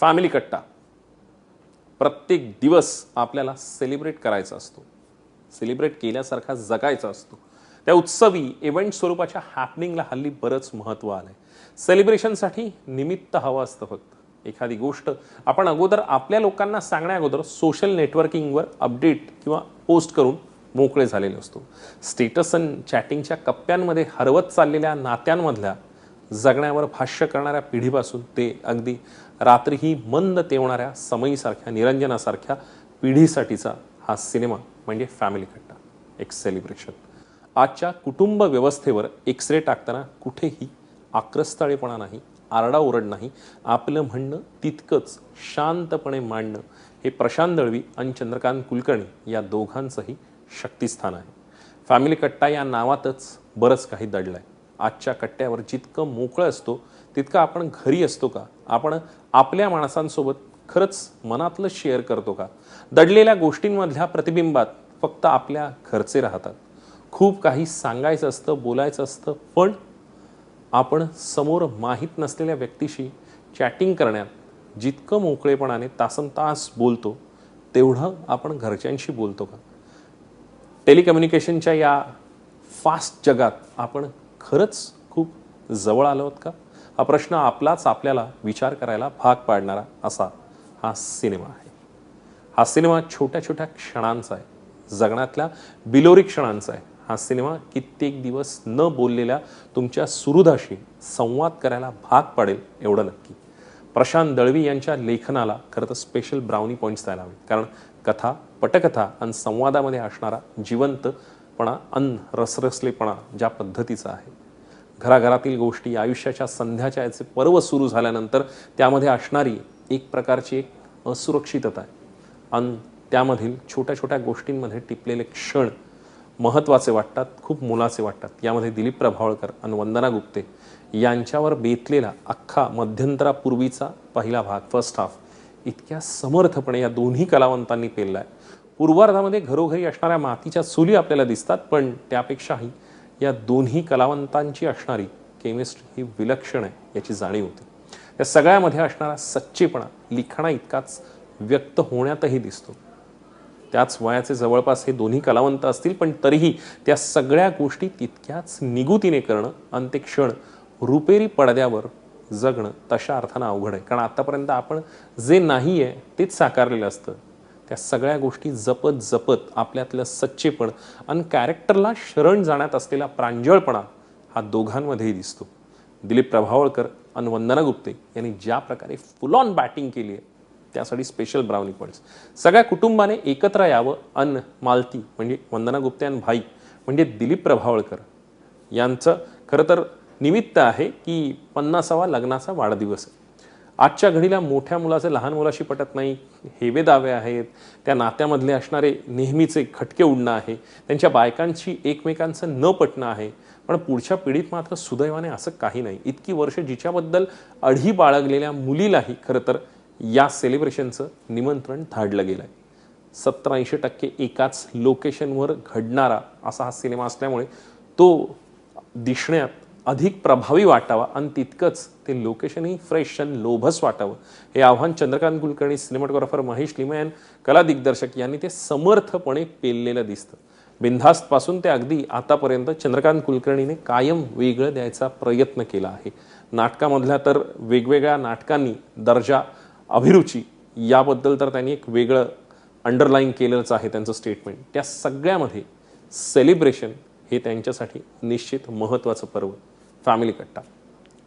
Family कट्टा. प्रत्येक दिवस आपल्याला सेलिब्रेट करायचा असतो. सेलिब्रेट केल्यासारखा जगायचा असतो. त्या उत्सवी इव्हेंट स्वरूपाच्या हॅपनिंगला हल्ली बरंच महत्त्व आलं आहे सेलिब्रेशनसाठी निमित्त हवं असतं फक्त. एखादी गोष्ट आपण अगोदर आपल्या लोकांना सांगण्या अगोदर सोशल नेटवर्किंगवर अपडेट किंवा पोस्ट करून मोकळे झालेले असतो. स्टेटस अँड चॅटिंगच्या कप्प्यांमध्ये हरवत चाललेल्या नात्यांमधल्या जगण्यावर भाष्य करणाऱ्या पिढीपासून ते अगदी रात्रीही मंद तेवणाऱ्या समयीसारख्या निरंजनासारख्या पिढीसाठीचा हा सिनेमा म्हणजे फॅमिली कट्टा एक सेलिब्रेशन आजच्या कुटुंब व्यवस्थेवर एक्स रे टाकताना कुठेही आक्रस्ताळेपणा नाही आरडाओरड नाही आपलं म्हणणं तितकंच शांतपणे मांडणं हे प्रशांत दळवी आणि चंद्रकांत कुलकर्णी या दोघांचंही शक्तिस्थान आहे. फॅमिली कट्टा या नावातच बरंच काही दडलं आहे आजच्या कट्ट्यावर जितकं मोकळं असतो तितकं आपण घरी असतो का? आपण आपल्या माणसांसोबत खरंच मनातलं शेअर करतो का? दडलेल्या गोष्टींमधल्या प्रतिबिंबात फक्त आपल्या घरचे राहतात. खूप काही सांगायचं असतं बोलायचं असतं पण आपण समोर माहीत नसलेल्या व्यक्तीशी चॅटिंग करण्यात जितकं मोकळेपणाने तासन तास बोलतो तेवढं आपण घरच्यांशी बोलतो का? टेलिकम्युनिकेशनच्या या फास्ट जगात आपण खरंच खूप जवळ आलो आहोत का? हा प्रश्न आपलाच आपल्याला विचार करायला भाग पाडणारा असा हा सिनेमा आहे. हा सिनेमा छोट्या छोट्या क्षणांचा आहे. जगण्यातल्या बिलोरी क्षणांचा आहे. हा सिनेमा कित्येक दिवस न बोललेल्या तुमच्या सुहृदाशी संवाद करायला भाग पाडेल एवढं नक्की. प्रशांत दळवी यांच्या लेखनाला खरं तर स्पेशल ब्राउनी पॉईंट्स द्यायला हवे. कारण कथा पटकथा आणि संवादामध्ये असणारा जिवंतपणा अन रसरसलेपणा ज्या पद्धतीचा आहे घराघरातील गोष्टी आयुष्याच्या संध्याच्या याचे पर्व सुरू झाल्यानंतर त्यामध्ये असणारी एक प्रकारची एक असुरक्षितता आहे. आणि त्यामधील छोट्या छोट्या गोष्टींमध्ये टिपलेले क्षण महत्त्वाचे वाटतात खूप मोलाचे वाटतात. यामध्ये दिलीप प्रभावळकर आणि वंदना गुप्ते यांच्यावर बेतलेला अख्खा मध्यंतरापूर्वीचा पहिला भाग फर्स्ट हाफ इतक्या समर्थपणे या दोन्ही कलावंतांनी पेलला आहे पूर्वार्धामध्ये घरोघरी असणाऱ्या मातीच्या चुली आपल्याला दिसतात पण त्यापेक्षाही या दोन्ही कलावंतांची असणारी केमिस्ट्री ही विलक्षण आहे याची जाणीव होते. या सगळ्यामध्ये असणारा सच्चेपणा लिखाणा इतकाच व्यक्त होण्यातही दिसतो. त्याच वयाचे जवळपास हे दोन्ही कलावंत असतील पण तरीही त्या सगळ्या गोष्टी तितक्याच निगुतीने करणं आणि ते क्षण रुपेरी पडद्यावर जगणं तशा अर्थानं अवघड आहे. कारण आतापर्यंत आपण जे नाही आहे तेच साकारलेलं असतं. त्या सगळ्या गोष्टी जपत जपत आपल्यातलं सच्चेपण आणि कॅरेक्टरला शरण जाण्यात असलेला प्रांजळपणा हा दोघांमध्येही दिसतो. दिलीप प्रभावळकर आणि वंदना गुप्ते यांनी ज्या प्रकारे फुल ऑन बॅटिंग केली आहे त्यासाठी स्पेशल ब्राउनी पॉईंट्स सगळ्या कुटुंबाने एकत्र यावं अन मालती म्हणजे वंदना गुप्ते आणि भाई म्हणजे दिलीप प्रभावळकर यांचं खरं तर निमित्त आहे की पन्नासावा लग्नाचा वाढदिवस आहे. आजच्या घडीला मोठ्या मुलाचे लहान मुलाशी पटत नाही. हेवे दावे आहेत. त्या नात्यामधले असणारे नेहमीचे खटके उडणं आहे. त्यांच्या बायकांशी एकमेकांचं न पटणं आहे. पण पुढच्या पिढीत मात्र सुदैवाने असं काही नाही. इतकी वर्ष जिच्याबद्दल अढी बाळगलेल्या मुलीलाही खरं तर या सेलिब्रेशनचं निमंत्रण धाडलं गेलं आहे सत्तर ऐंशी टक्के एकाच लोकेशनवर घडणारा असा हा सिनेमा असल्यामुळे तो दिसण्यात अधिक प्रभावी वाटावा. आणि तितकंच ते लोकेशनही फ्रेश आणि लोभस वाटावं. हे आव्हान चंद्रकांत कुलकर्णी सिनेमॅटोग्राफर महेश लिमयन कला दिग्दर्शक यांनी ते समर्थपणे पेललेलं दिसतं. बिनधास्तपासून ते अगदी आतापर्यंत चंद्रकांत कुलकर्णीने कायम वेगळं द्यायचा प्रयत्न केला आहे. नाटकामधल्या तर वेगवेगळ्या नाटकांनी दर्जा अभिरुची याबद्दल तर त्यांनी एक वेगळं अंडरलाईन केलेलंच आहे त्यांचं स्टेटमेंट त्या सगळ्यामध्ये सेलिब्रेशन हे त्यांच्यासाठी निश्चित महत्त्वाचं पर्व. फॅमिली कट्टा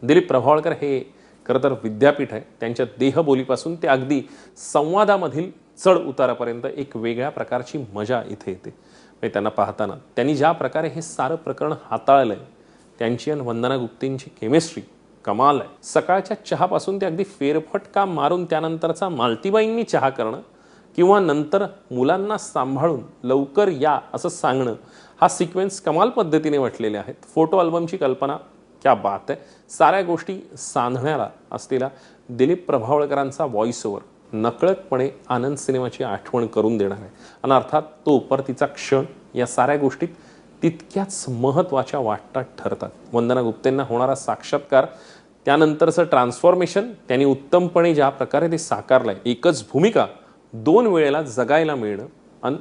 दिलीप प्रभावळकर हे खरं तर विद्यापीठ आहे. त्यांच्या देहबोलीपासून ते अगदी संवादामधील चढ उतारापर्यंत एक वेगळ्या प्रकारची मजा इथे येते. म्हणजे त्यांना पाहताना त्यांनी ज्या प्रकारे हे सारं प्रकरण हाताळलं आहे त्यांची आणि वंदना गुप्तेंची केमिस्ट्री कमाल आहे. सकाळच्या चहापासून ते अगदी फेरफटका मारून त्यानंतरचा मालतीबाईंनी चहा करणं किंवा नंतर मुलांना सांभाळून लवकर या असं सांगणं हा सिक्वेन्स कमाल पद्धतीने वाटलेले आहेत. फोटो अल्बमची कल्पना क्या बात आहे साऱ्या गोष्टी सांधण्याला असलेला दिलीप प्रभावळकरांचा व्हॉइस ओव्हर नकळतपणे आनंद सिनेमाची आठवण करून देणार आहे. आणि अर्थात तो परतीचा क्षण या साऱ्या गोष्टीत तितक्याच महत्त्वाच्या वाटतात ठरतात. वंदना गुप्तेंना होणारा साक्षात्कार त्यानंतरचं ट्रान्सफॉर्मेशन त्यांनी उत्तमपणे ज्या प्रकारे ते साकारलं आहे एकच भूमिका दोन वेळेला जगायला मिळणं आणि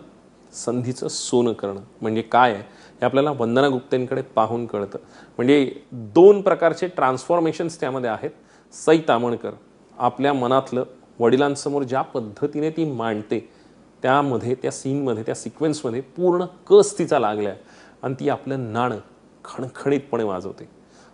संधीचं सोनं करणं. म्हणजे काय आहे? हे आपल्याला वंदना गुप्तेंकडे पाहून कळतं. म्हणजे दोन प्रकारचे ट्रान्सफॉर्मेशन्स त्यामध्ये आहेत. सई तामणकर आपल्या मनातलं वडिलांसमोर ज्या पद्धतीने ती मांडते त्यामध्ये त्या सीनमध्ये त्या सिक्वेन्समध्ये पूर्ण कस तिचा लागलाय. आणि ती आपलं नाणं खणखणीतपणे वाजवते.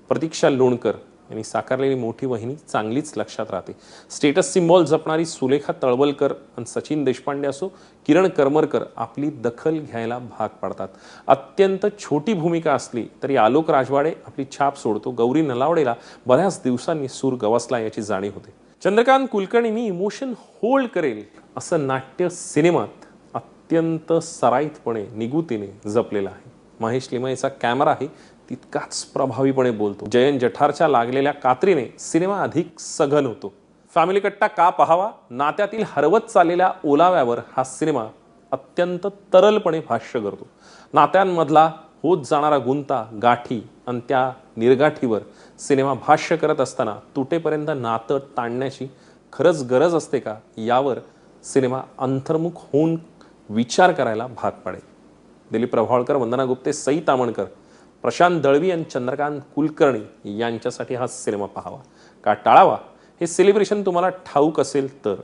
प्रतीक्षा लोणकर यांनी साकारलेली मोठी वहिनी चांगलीच लक्षात राहते. स्टेटस सिम्बॉल जपणारी सुलेखा तळवलकर आणि सचिन देशपांडे असो किरण करमरकर आपली दखल घ्यायला भाग पाडतात. अत्यंत छोटी भूमिका असली तरी आलोक राजवाडे आपली छाप सोडतो. गौरी नलावडेला बऱ्याच दिवसांनी सूर गवसला याची जाणीव होते. चंद्रकांत कुलकर्णींनी इमोशन होल्ड करेल असं नाट्य सिनेमात अत्यंत सराईतपणे निगुतीने जपलेलं आहे. महेश लिमयेचा आहे तितकाच प्रभावीपणे बोलतो. जयंत जठारच्या लागलेल्या कात्रीने सिनेमा अधिक सघन होतो. फॅमिली कट्टा का पहावा? नात्यातील हरवत चाललेल्या ओलाव्यावर हा सिनेमा अत्यंत तरलपणे भाष्य करतो. नात्यांमधला होत जाणारा गुंता गाठी आणि त्या निर्गाठीवर सिनेमा भाष्य करत असताना तुटेपर्यंत नातं ताणण्याची खरंच गरज असते का? यावर सिनेमा अंतर्मुख होऊन विचार करायला भाग पाडेल. दिलीप प्रभावळकर वंदना गुप्ते सई तामणकर प्रशांत दळवी आणि चंद्रकांत कुलकर्णी यांच्यासाठी हा सिनेमा पाहावा. का टाळावा? हे सेलिब्रेशन तुम्हाला ठाऊक असेल तर.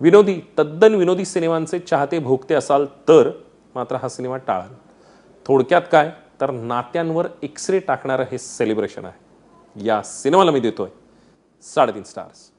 विनोदी तद्दन विनोदी सिनेमांचे चाहते भोगते असाल तर मात्र हा सिनेमा टाळाल. थोडक्यात काय? तर नात्यांवर एक्सरे टाकणारं हे सेलिब्रेशन आहे. या सिनेमाला मी देतोय साडेतीन स्टार्स